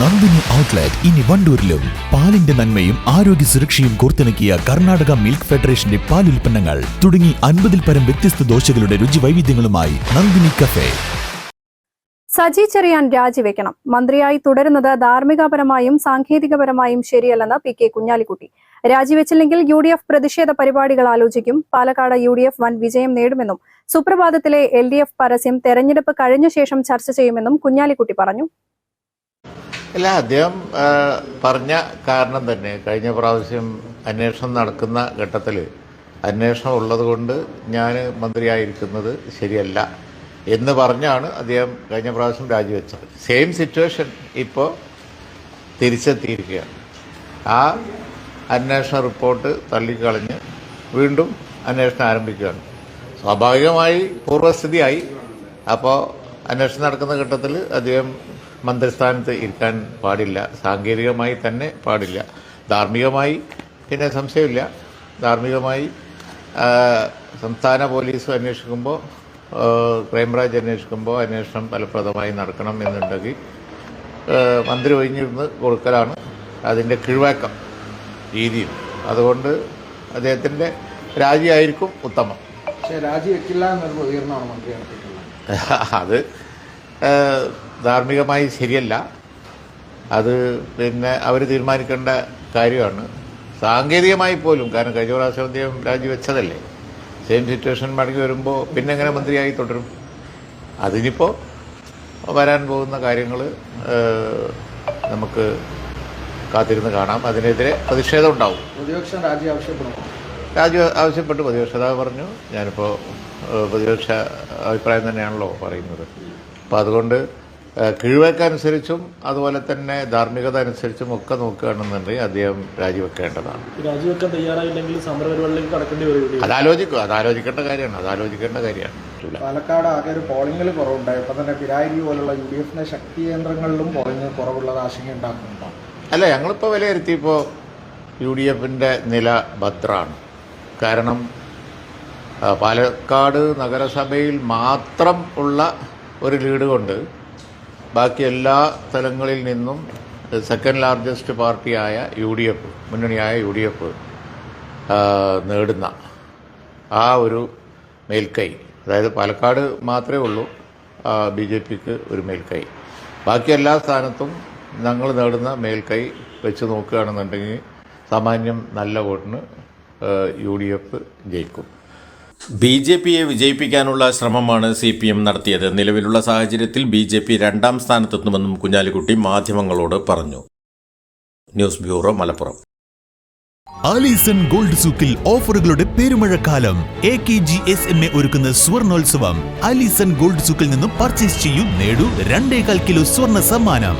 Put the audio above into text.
Nandini outlet ഇനി വണ്ടൂരിലും. പാലിന്റെ നന്മയും ആരോഗ്യ സുരക്ഷയും കോർത്തിണക്കിയ കർണാടക മിൽക്ക് ഫെഡറേഷന്റെ പാൽ ഉൽപ്പന്നങ്ങൾ തുടങ്ങി അൻപതിൽ പരം വ്യത്യസ്ത ദോശകളുടെ രുചി വൈവിധ്യങ്ങളുമായി നന്ദിനി കഫേ. സജി ചെറിയാൻ രാജിവെക്കണം. മന്ത്രിയായി തുടരുന്നത് ധാർമ്മികപരമായും സാങ്കേതികപരമായും ശരിയല്ലെന്ന് പി കെ കുഞ്ഞാലിക്കുട്ടി. രാജിവെച്ചില്ലെങ്കിൽ യു ഡി എഫ് പ്രതിഷേധ പരിപാടികൾ ആലോചിക്കും. പാലക്കാട് യു ഡി എഫ് വൻ വിജയം നേടുമെന്നും സുപ്രഭാതത്തിലെ എൽ ഡി എഫ് പരസ്യം തെരഞ്ഞെടുപ്പ് കഴിഞ്ഞ ശേഷം ചർച്ച ചെയ്യുമെന്നും കുഞ്ഞാലിക്കുട്ടി പറഞ്ഞു. അല്ല അദ്ദേഹം പറഞ്ഞ കാരണം തന്നെ. കഴിഞ്ഞ പ്രാവശ്യം അന്വേഷണം നടക്കുന്ന ഘട്ടത്തിൽ അന്വേഷണം ഉള്ളതുകൊണ്ട് ഞാൻ മന്ത്രിയായിരിക്കുന്നത് ശരിയല്ല എന്ന് പറഞ്ഞാണ് അദ്ദേഹം കഴിഞ്ഞ പ്രാവശ്യം രാജിവെച്ചത്. സെയിം സിറ്റുവേഷൻ ഇപ്പോൾ തിരിച്ചെത്തിയിരിക്കുകയാണ്. ആ അന്വേഷണ റിപ്പോർട്ട് തള്ളിക്കളഞ്ഞ് വീണ്ടും അന്വേഷണം ആരംഭിക്കുകയാണ്. സ്വാഭാവികമായി പൂർവസ്ഥിതിയായി. അപ്പോൾ അന്വേഷണം നടക്കുന്ന ഘട്ടത്തിൽ അദ്ദേഹം മന്ത്രിസ്ഥാനത്ത് ഇരിക്കാൻ പാടില്ല. സാങ്കേതികമായി തന്നെ പാടില്ല. ധാർമ്മികമായി പിന്നെ സംശയമില്ല. ധാർമ്മികമായി സംസ്ഥാന പോലീസ് അന്വേഷിക്കുമ്പോൾ ക്രൈംബ്രാഞ്ച് അന്വേഷിക്കുമ്പോൾ അന്വേഷണം ഫലപ്രദമായി നടക്കണം എന്നുണ്ടെങ്കിൽ മന്ത്രി ഒഴിഞ്ഞിരുന്ന് കൊടുക്കലാണ് അതിന്റെ കിഴിവാക്കം രീതിയും. അതുകൊണ്ട് അദ്ദേഹത്തിന്റെ രാജിയായിരിക്കും ഉത്തമം. പക്ഷേ രാജിവെക്കില്ല എന്നൊരു ഉയർന്നാണ് മന്ത്രി അത് ധാർമ്മികമായി ശരിയല്ല. അത് പിന്നെ അവർ തീരുമാനിക്കേണ്ട കാര്യമാണ്. സാങ്കേതികമായി പോലും കാരണം കഴിഞ്ഞ പ്രാവശ്യം അദ്ദേഹം രാജിവെച്ചതല്ലേ? സെയിം സിറ്റുവേഷൻ മടങ്ങി വരുമ്പോൾ പിന്നെ എങ്ങനെ മന്ത്രിയായി തുടരും? അതിനിപ്പോൾ വരാൻ പോകുന്ന കാര്യങ്ങൾ നമുക്ക് കാത്തിരുന്ന് കാണാം. അതിനെതിരെ പ്രതിഷേധം ഉണ്ടാവും. പ്രതിപക്ഷം രാജി ആവശ്യപ്പെടും രാജി ആവശ്യപ്പെട്ട്. പ്രതിപക്ഷതാവ് പറഞ്ഞു ഞാനിപ്പോൾ പ്രതിപക്ഷ അഭിപ്രായം തന്നെയാണല്ലോ പറയുന്നത്. അപ്പോൾ അതുകൊണ്ട് കീഴ്വഴക്കനുസരിച്ചും അതുപോലെ തന്നെ ധാർമ്മികത അനുസരിച്ചും ഒക്കെ നോക്കുകയാണെന്നുണ്ടെങ്കിൽ അദ്ദേഹം രാജിവെക്കേണ്ടതാണ്. രാജിവെക്കാൻ തയ്യാറായില്ലെങ്കിൽ സമരപരിപാടിയിലേക്ക് കടക്കേണ്ടി വരും അത് ആലോചിക്കും അത് ആലോചിക്കേണ്ട കാര്യമാണ്. അത് ആലോചിക്കേണ്ട കാര്യമാണ് പാലക്കാട് ആകെ ഒരു പോളിംഗിൽ കുറവുണ്ടായി. ഒപ്പം തന്നെ പിരായി പോലുള്ള യു ഡി എഫിന്റെ ശക്തി കേന്ദ്രങ്ങളിലും പോളിംഗ് കുറവുള്ളത് ആശങ്ക ഉണ്ടാക്കുന്നുണ്ടോ? അല്ല ഞങ്ങളിപ്പോൾ വിലയിരുത്തിയപ്പോൾ യു ഡി എഫിന്റെ നില ഭദ്രാണ്. കാരണം പാലക്കാട് നഗരസഭയിൽ മാത്രം ഉള്ള ഒരു ലീഡ് കൊണ്ട് ബാക്കി എല്ലാ സ്ഥലങ്ങളിൽ നിന്നും സെക്കൻഡ് ലാർജസ്റ്റ് പാർട്ടിയായ യു ഡി എഫ് മുന്നണിയായ യു ഡി എഫ് നേടുന്ന ആ ഒരു മേൽക്കൈ. അതായത് പാലക്കാട് മാത്രമേ ഉള്ളൂ ബി ജെ പിക്ക് ഒരു മേൽക്കൈ. ബാക്കി എല്ലാ സ്ഥാനത്തും ഞങ്ങൾ നേടുന്ന മേൽക്കൈ വെച്ച് നോക്കുകയാണെന്നുണ്ടെങ്കിൽ സാമാന്യം നല്ല വോട്ടിന് യു ഡി എഫ് ജയിക്കും. ബി ജെ പിയെ വിജയിപ്പിക്കാനുള്ള ശ്രമമാണ് സി പി എം നടത്തിയത്. നിലവിലുള്ള സാഹചര്യത്തിൽ ബി ജെ പി രണ്ടാം സ്ഥാനത്തെത്തുമെന്നും കുഞ്ഞാലിക്കുട്ടി മാധ്യമങ്ങളോട് പറഞ്ഞു. News bureau Malappuram. Alison gold സൂക്കിൽ ഓഫറുകളുടെ പെരുമഴക്കാലം. A K G S M A ഒരുക്കുന്ന സ്വർണോത്സവം. ആലീസൺ ഗോൾഡ് സൂക്കിൽ നിന്നും പർച്ചേസ് ചെയ്യൂ നേടൂ രണ്ടേകാൽ കിലോ സ്വർണ സമ്മാനം.